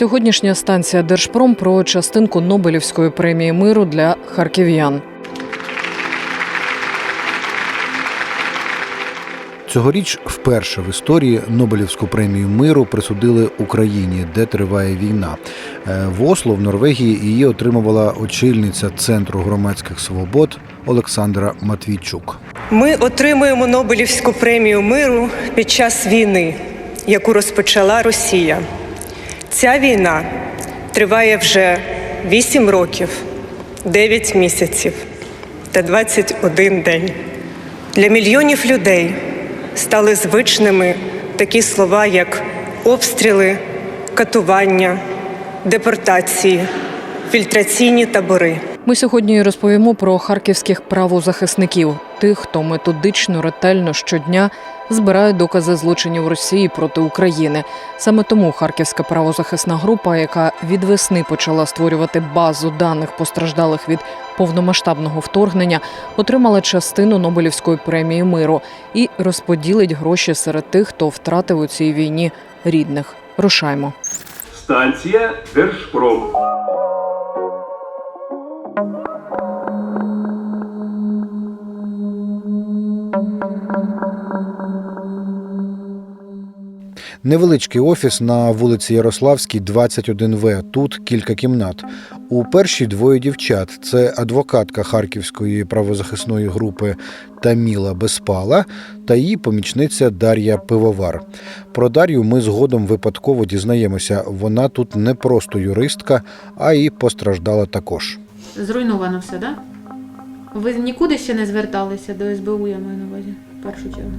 Сьогоднішня станція Держпром про частинку Нобелівської премії миру для харків'ян. Цьогоріч вперше в історії Нобелівську премію миру присудили Україні, де триває війна. Е, В Осло, в Норвегії, її отримувала очільниця Центру громадських свобод Олександра Матвійчук. Ми отримуємо Нобелівську премію миру під час війни, яку розпочала Росія. Ця війна триває вже 8 років, 9 місяців та 21 день. Для мільйонів людей стали звичними такі слова, як обстріли, катування, депортації, фільтраційні табори. Ми сьогодні розповімо про харківських правозахисників, тих, хто методично, ретельно щодня збирає докази злочинів Росії проти України. Саме тому харківська правозахисна група, яка від весни почала створювати базу даних постраждалих від повномасштабного вторгнення, отримала частину Нобелівської премії миру і розподілить гроші серед тих, хто втратив у цій війні рідних. Рушаймо. Станція Держпром. Невеличкий офіс на вулиці Ярославській, 21В. Тут кілька кімнат. У першій двоє дівчат. Це адвокатка Харківської правозахисної групи Таміла Безпала та її помічниця Дар'я Пивовар. Про Дар'ю ми згодом випадково дізнаємося. Вона тут не просто юристка, а й постраждала також. Зруйновано все, так? Да? Ви нікуди ще не зверталися до СБУ, я маю на увазі, в першу чергу.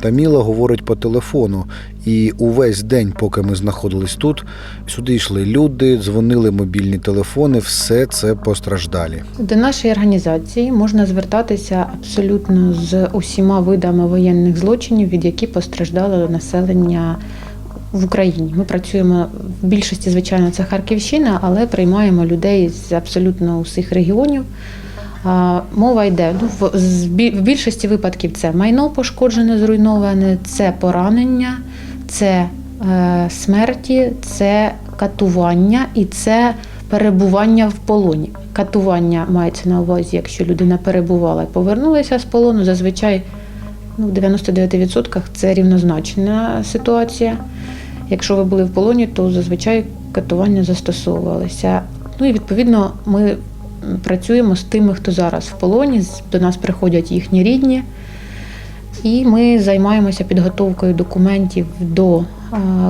Таміла говорить по телефону, і увесь день, поки ми знаходились тут, сюди йшли люди, дзвонили мобільні телефони, все це постраждалі. До нашої організації можна звертатися абсолютно з усіма видами воєнних злочинів, від які постраждало населення в Україні. Ми працюємо в більшості, звичайно, це Харківщина, але приймаємо людей з абсолютно усіх регіонів. Мова йде ну, в, більшості випадків це майно пошкоджене, зруйноване, це поранення, це е, смерті, це катування і це перебування в полоні. Катування мається на увазі, якщо людина перебувала і повернулася з полону, зазвичай ну, в 99% це рівнозначна ситуація. Якщо ви були в полоні, то зазвичай катування застосовувалися. Ну і відповідно ми працюємо з тими, хто зараз в полоні. До нас приходять їхні рідні. І ми займаємося підготовкою документів до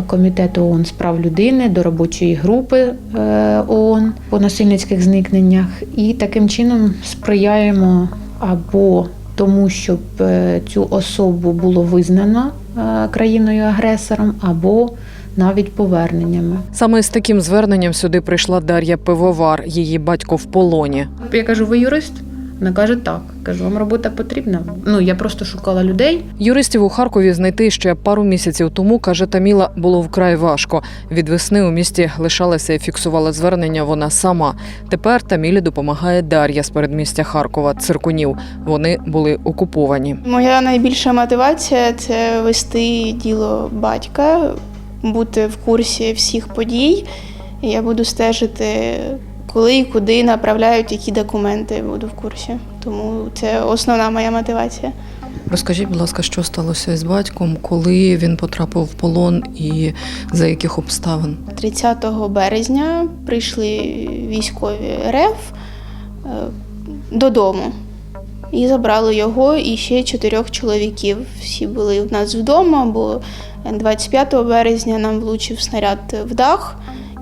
комітету ООН з прав людини, до робочої групи е, ООН по насильницьких зникненнях. І таким чином сприяємо або тому, щоб е, цю особу було визнано країною-агресором, або навіть поверненнями. Саме з таким зверненням сюди прийшла Дар'я Пивовар, її батько в полоні. Я кажу, ви юрист? Вона каже, так. Кажу, вам робота потрібна. Ну я просто шукала людей. Юристів у Харкові знайти ще пару місяців тому, каже Таміла, було вкрай важко. Від весни у місті лишалася і фіксувала звернення вона сама. Тепер Тамілі допомагає Дар'я з передмістя Харкова, циркунів. Вони були окуповані. Моя найбільша мотивація це вести діло батька, бути в курсі всіх подій. Я буду стежити, коли і куди направляють які документи, буду в курсі. Тому це основна моя мотивація. Розкажіть, будь ласка, що сталося із батьком, коли він потрапив в полон і за яких обставин? 30 березня прийшли військові РФ е, додому і забрали його і ще чотирьох чоловіків. Всі були в нас вдома, бо 25 березня нам влучив снаряд в дах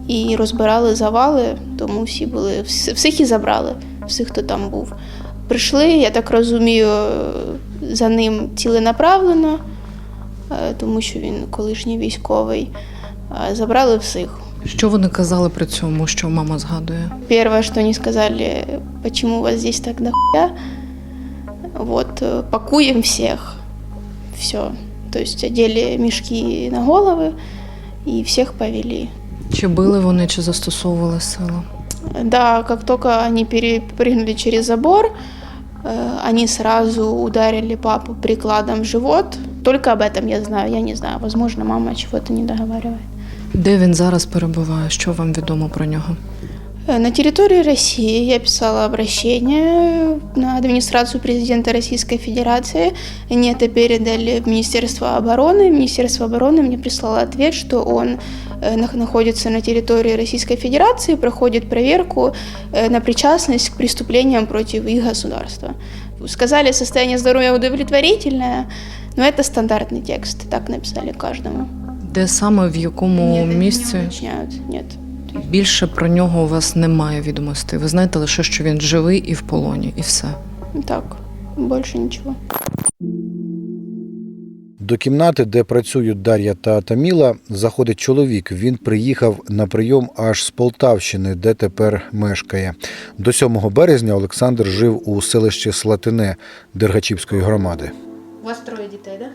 і розбирали завали, тому всі були всіх і забрали, всіх, хто там був. Прийшли, я так розумію, за ним ціленаправлено, е, тому що він колишній військовий. Е, Забрали всіх. Що вони казали при цьому, що мама згадує? Первое, что они сказали, почему у вас здесь так дохуя, вот, э, пакуем всех. Все. То есть одели мешки на головы и всех повели. Чи били вони, чи застосовували силу? Да, как только они перепрыгнули через забор, э, они сразу ударили папу прикладом в живот. Только об этом я знаю, я не знаю. Возможно, мама чего-то не договаривает. Де він зараз перебуває? Що вам відомо про нього? Э, На территории России я писала обращение на администрацию президента Российской Федерации. Они это передали в Министерство обороны. Министерство обороны мне прислало ответ, что он э, нах- находится на территории Российской Федерации, проходит проверку э, на причастность к преступлениям против их государства. Сказали, состояние здоровья удовлетворительное, но это стандартный текст, так написали каждому. Де саме в якому Нет, они не місці? уточняют, нет. Більше про нього у вас немає відомостей. Ви знаєте лише, що він живий і в полоні, і все. Так, больше ничего. До кімнати, де працюють Дар'я та Таміла, заходить чоловік. Він приїхав на прийом аж з Полтавщини, де тепер мешкає. До 7 березня Олександр жив у селищі Слатине Дергачівської громади. У вас троє дітей, так?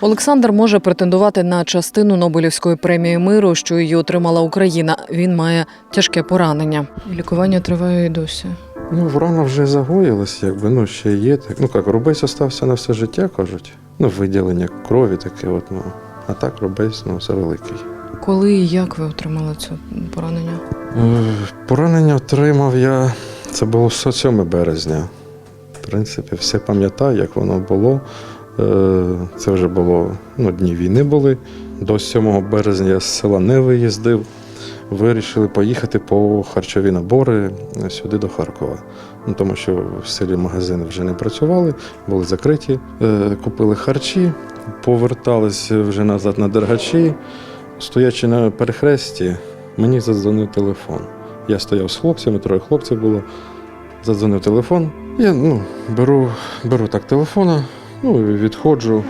Олександр може претендувати на частину Нобелівської премії миру, що її отримала Україна. Він має тяжке поранення. Лікування триває і досі. Ну, рана вже загоїлась, якби, ну, ще є. Так, ну як, рубець остався на все життя, кажуть. Ну, виділення крові таке, от, ну. А так рубець, ну, це великий. Коли і як ви отримали це поранення? Е, Поранення отримав я, це було 7 березня. В принципі, все пам'ятаю, як воно було. Е, Це вже було, ну, дні війни були. До 7 березня я з села не виїздив. Вирішили поїхати по харчові набори е, сюди до Харкова. Ну, тому що в селі магазини вже не працювали, були закриті. Е, Купили харчі, повертались вже назад на дергачі. Стоячи на перехресті, мені задзвонив телефон. Я стояв з хлопцями, троє хлопців було. Задзвонив телефон. Я ну, беру, беру так телефона, ну, відходжу,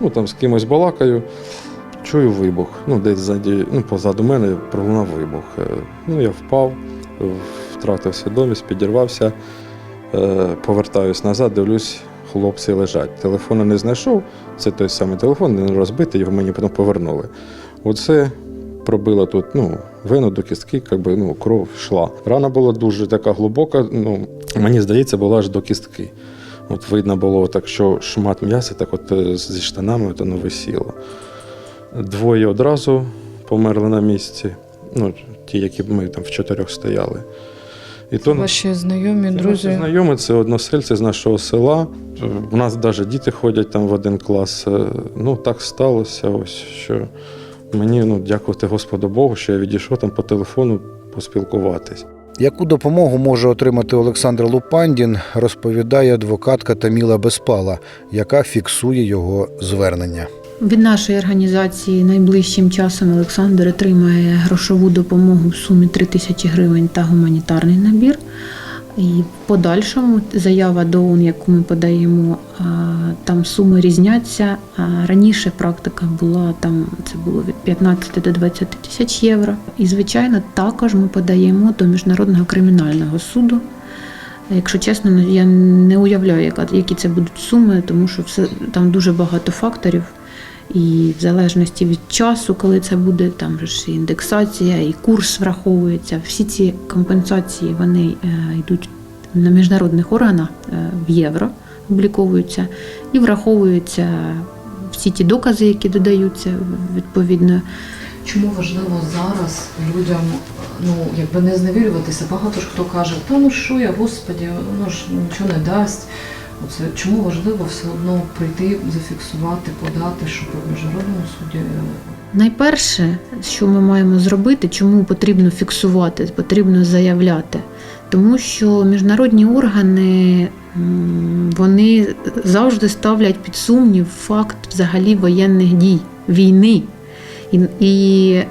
ну там з кимось балакаю, чую вибух. Ну, десь ззаді, ну, позаду мене пролунав вибух. Е, Ну, я впав, втратив свідомість, підірвався, е, повертаюсь назад, дивлюсь, хлопці лежать. Телефона не знайшов. Це той самий телефон, не розбитий, його мені потім повернули. Оце пробило тут ну, вену до кістки, якби, ну, кров йшла. Рана була дуже така глибока, ну, мені здається, була аж до кістки. От видно було так, що шмат м'яса так от е, зі штанами от воно висіло. Двоє одразу померли на місці. Ну, ті, які ми там в чотирьох стояли. І то Ваші знайомі, це друзі. наші знайомі, це односельці з нашого села. У нас навіть діти ходять там в один клас. Е, Ну, так сталося, ось що мені ну, дякувати Господу Богу, що я відійшов там по телефону поспілкуватись. Яку допомогу може отримати Олександр Лупандін, розповідає адвокатка Таміла Безпала, яка фіксує його звернення. Від нашої організації найближчим часом Олександр отримає грошову допомогу в сумі 3 тисячі гривень та гуманітарний набір. І в подальшому заява до яку ми подаємо, там суми різняться. Раніше практика була там це було від 15 до 20 тисяч євро. І звичайно, також ми подаємо до міжнародного кримінального суду. Якщо чесно, ну, я не уявляю, які це будуть суми, тому що все там дуже багато факторів. І в залежності від часу, коли це буде, там ж і індексація, і курс враховується. Всі ці компенсації вони е, йдуть на міжнародних органах е, в євро, обліковуються, і враховуються всі ті докази, які додаються відповідно. Чому важливо зараз людям ну якби не зневірюватися? Багато ж хто каже, та ну що я, господі, ну ж нічого не дасть. Оце чому важливо все одно прийти, зафіксувати, подати, щоб в міжнародному суді Найперше, що ми маємо зробити, чому потрібно фіксувати, потрібно заявляти, тому що міжнародні органи вони завжди ставлять під сумнів факт взагалі воєнних дій, війни. І, і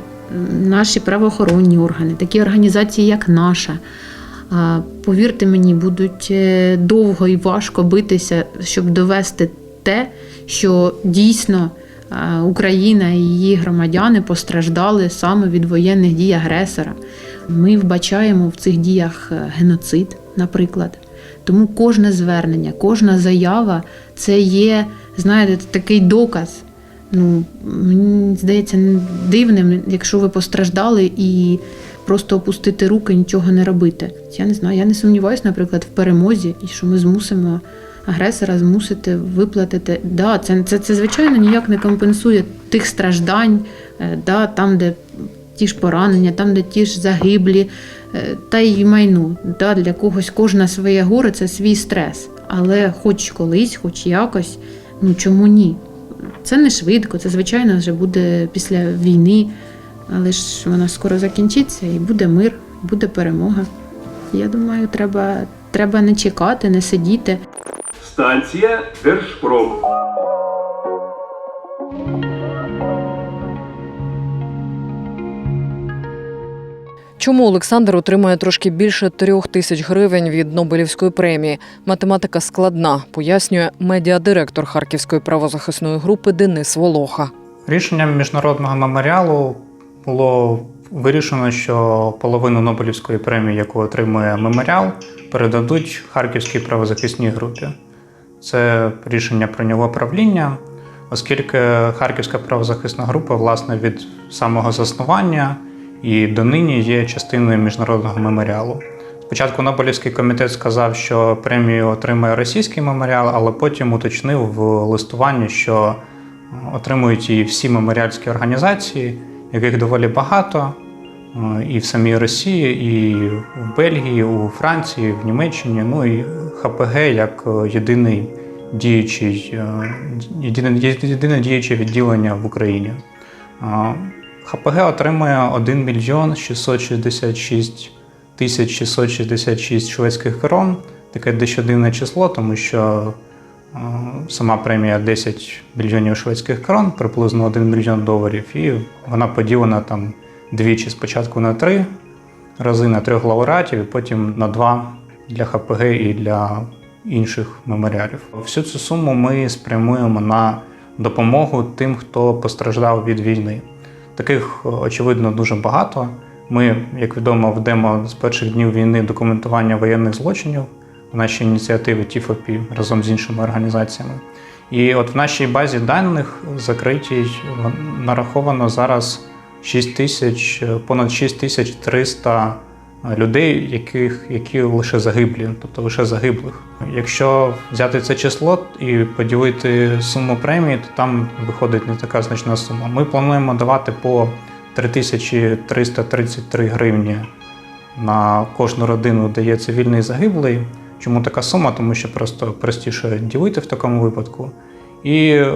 наші правоохоронні органи, такі організації, як наша, повірте мені, будуть е, довго і важко битися, щоб довести те, що дійсно Україна і її громадяни постраждали саме від воєнних дій агресора. Ми вбачаємо в цих діях е, геноцид, наприклад. Тому кожне звернення, кожна заява це є, знаєте, такий доказ. Ну, мені здається, дивним, якщо ви постраждали і просто опустити руки, нічого не робити. Я не знаю, я не сумніваюся, наприклад, в перемозі, і що ми змусимо агресора змусити виплатити. Да, це, це, це звичайно ніяк не компенсує тих страждань, е, да, там, де ті ж поранення, там, де ті ж загиблі, е, та й майну. Да, для когось кожна своє горе це свій стрес. Але хоч колись, хоч якось, ну чому ні? Це не швидко, це звичайно вже буде після війни, але ж вона скоро закінчиться і буде мир, буде перемога. Я думаю, треба, треба не чекати, не сидіти. Станція Держпром. Чому Олександр отримує трошки більше трьох тисяч гривень від Нобелівської премії? Математика складна, пояснює медіадиректор Харківської правозахисної групи Денис Волоха. Рішенням міжнародного меморіалу було вирішено, що половину Нобелівської премії, яку отримує меморіал, передадуть Харківській правозахисній групі. Це рішення прийняло правління, оскільки Харківська правозахисна група, власне, від самого заснування і донині є частиною міжнародного меморіалу. Спочатку Нобелівський комітет сказав, що премію отримає російський меморіал, але потім уточнив в листуванні, що отримують і всі меморіальські організації, яких доволі багато, е, і в самій Росії, і в Бельгії, у Франції, в Німеччині, ну і ХПГ як е, єдиний діючий, е, єдине, єдине діюче відділення в Україні. ХПГ отримує 1 мільйон 666 тисяч 666 шведських крон. Таке дещо дивне число, тому що сама премія 10 мільйонів шведських крон, приблизно 1 мільйон доларів, і вона поділена там двічі спочатку на три рази на трьох лауреатів, і потім на два для ХПГ і для інших меморіалів. Всю цю суму ми спрямуємо на допомогу тим, хто постраждав від війни. Таких, е, очевидно, дуже багато. Ми, як відомо, ведемо з перших днів війни документування воєнних злочинів в нашій ініціативі ТІФОПі разом з іншими організаціями. І от в нашій базі даних закритій нараховано зараз 6 тисяч, понад 6300 людей, яких, які лише загиблі, тобто лише загиблих. Якщо взяти це число і поділити суму премії, то там виходить не така значна сума. Ми плануємо давати по 3333 гривні на кожну родину, де є цивільний загиблий. Чому така сума? Тому що просто простіше ділити в такому випадку. І е,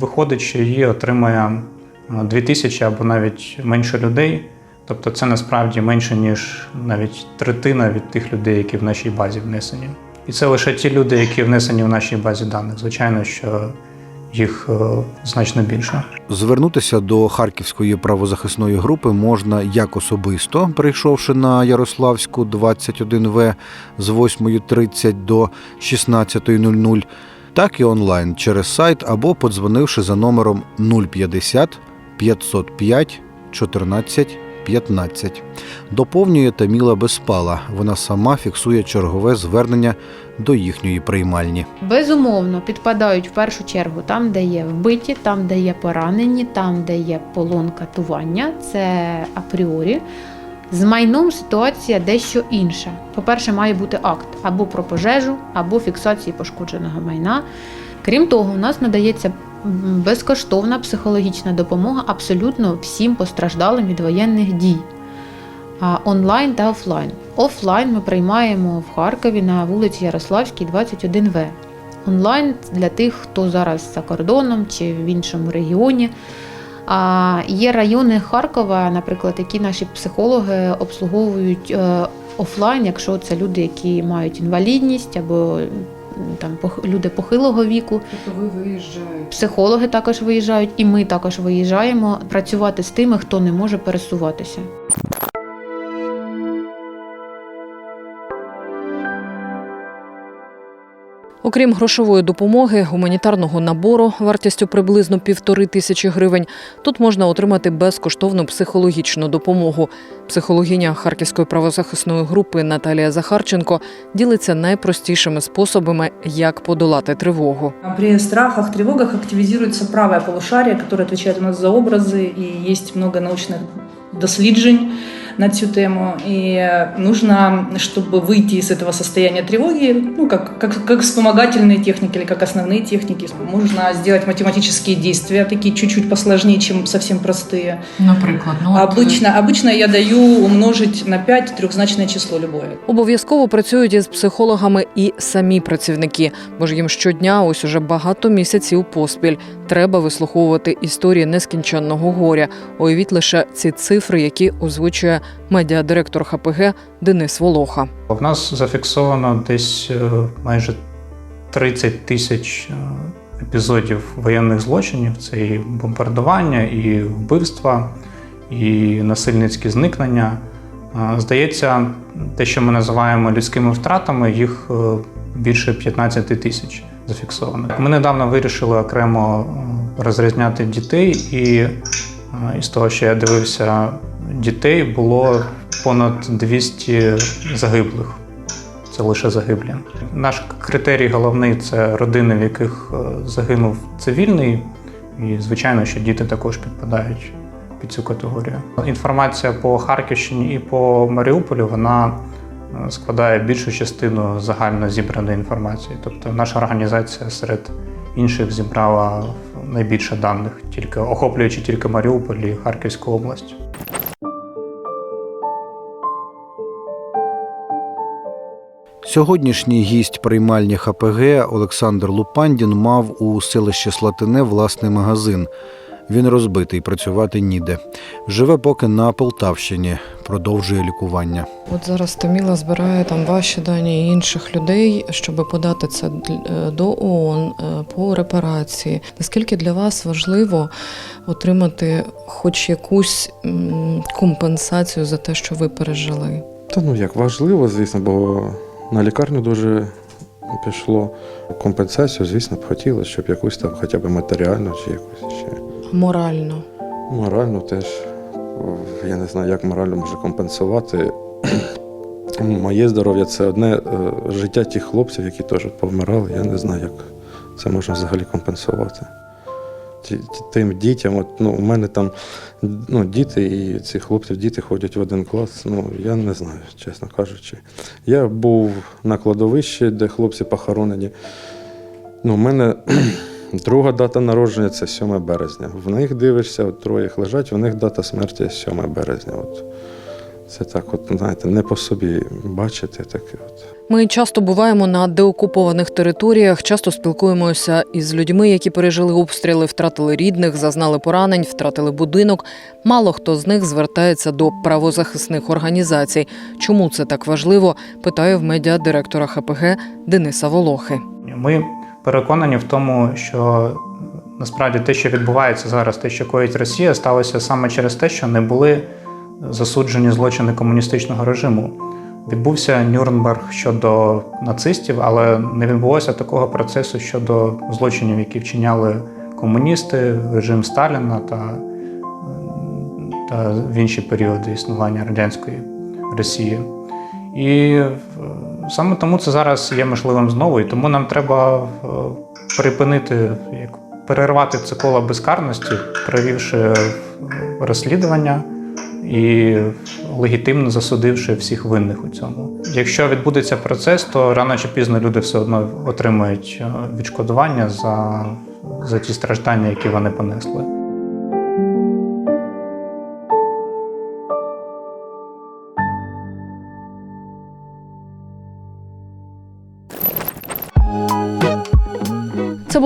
виходить, що її отримає 2000 або навіть менше людей. Тобто це насправді менше, ніж навіть третина від тих людей, які в нашій базі внесені. І це лише ті люди, які внесені в нашій базі даних. Звичайно, що їх е, значно більше. Звернутися до Харківської правозахисної групи можна як особисто, прийшовши на Ярославську 21В з 8.30 до 16.00, так і онлайн через сайт або подзвонивши за номером 050 505 14 15. Доповнює Таміла Безпала. Вона сама фіксує чергове звернення до їхньої приймальні. Безумовно, підпадають в першу чергу там, де є вбиті, там, де є поранені, там, де є полон катування. Це апріорі. З майном ситуація дещо інша. По-перше, має бути акт або про пожежу, або фіксації пошкодженого майна. Крім того, у нас надається безкоштовна психологічна допомога абсолютно всім постраждалим від воєнних дій. Онлайн та офлайн. Офлайн ми приймаємо в Харкові на вулиці Ярославській, 21В. онлайн для тих, хто зараз за кордоном чи в іншому регіоні. Є райони Харкова, наприклад, які наші психологи обслуговують е, офлайн, якщо це люди, які мають інвалідність або там люди похилого віку. Тобто ви виїжджаєте. Психологи також виїжджають, і ми також виїжджаємо працювати з тими, хто не може пересуватися. Окрім грошової допомоги, гуманітарного набору вартістю приблизно півтори тисячі гривень, тут можна отримати безкоштовну психологічну допомогу. Психологиня Харківської правозахисної групи Наталія Захарченко ділиться найпростішими способами, як подолати тривогу. При страхах, тревогах активизируется правое полушарие, которое отвечает у нас за образы, и есть много научных досліджень на цю тему. И нужно, чтобы выйти из этого состояния тревоги, ну, как, как, как вспомогательные техники или как основные техники, можно сделать математические действия, такие чуть-чуть посложнее, чем совсем простые. Наприклад, ну Обычно, обычно я даю умножить на 5 трехзначное число любое. Обов'язково працюють із психологами і самі працівники, бо ж їм щодня, ось уже багато місяців поспіль, треба вислуховувати історії нескінченного горя. Уявіть лише ці цифри, які озвучує медіадиректор ХПГ Денис Волоха. В нас зафіксовано десь е, майже 30 тисяч е, епізодів воєнних злочинів. Це і бомбардування, і вбивства, і насильницькі зникнення. Е, Здається, те, що ми називаємо людськими втратами, їх більше 15 тисяч зафіксовано. Ми недавно вирішили окремо розрізняти дітей, і із того, що я дивився, дітей було понад 200 загиблих. Це лише загиблі. Наш критерій головний це родини, в яких е, загинув цивільний, і звичайно, що діти також підпадають під цю категорію. Інформація по Харківщині і по Маріуполю вона е, складає більшу частину загально зібраної інформації. Тобто наша організація серед інших зібрала найбільше даних, тільки охоплюючи тільки Маріуполь і Харківську область. Сьогоднішній гість приймальні ХПГ Олександр Лупандін мав у селищі Слатине власний магазин. Він розбитий, працювати ніде. Живе поки на Полтавщині, продовжує лікування. От зараз Таміла збирає там ваші дані і інших людей, щоб подати це е, до ООН е, по репарації. Наскільки для вас важливо отримати хоч якусь компенсацію за те, що ви пережили? Та ну як важливо, звісно, бо на лікарню дуже пішло компенсацію, звісно, б хотілося, щоб якусь там хоча б матеріальну чи якусь ще. Морально. Морально теж. Я не знаю, як морально може компенсувати. Моє здоров'я це одне е, життя тих хлопців, які теж повмирали. Я не знаю, як це можна взагалі компенсувати. Тим дітям, от, ну, у мене там ну, діти і ці хлопці, діти ходять в один клас. Ну, я не знаю, чесно кажучи. Я був на кладовищі, де хлопці похоронені. Ну, у мене друга дата народження це 7 березня. В них дивишся, от троє лежать, у них дата смерті 7 березня. От. Це так, от, знаєте, не по собі бачити таке. Ми часто буваємо на деокупованих територіях, часто спілкуємося із людьми, які пережили обстріли, втратили рідних, зазнали поранень, втратили будинок. Мало хто з них звертається до правозахисних організацій. Чому це так важливо? питаю в медіадиректора ХПГ Дениса Волохи. Ми переконані в тому, що насправді те, що відбувається зараз, те, що коїть Росія, сталося саме через те, що не були засуджені злочини комуністичного режиму. Відбувся Нюрнберг щодо нацистів, але не відбулося такого процесу щодо злочинів, які вчиняли комуністи, режим Сталіна та, та в інші періоди існування радянської Росії. І е, саме тому це зараз є можливим знову, і тому нам треба е, припинити, як перервати це коло безкарності, провівши е, розслідування і легітимно засудивши всіх винних у цьому. Якщо відбудеться процес, то рано чи пізно люди все одно отримають е, відшкодування за, за ті страждання, які вони понесли.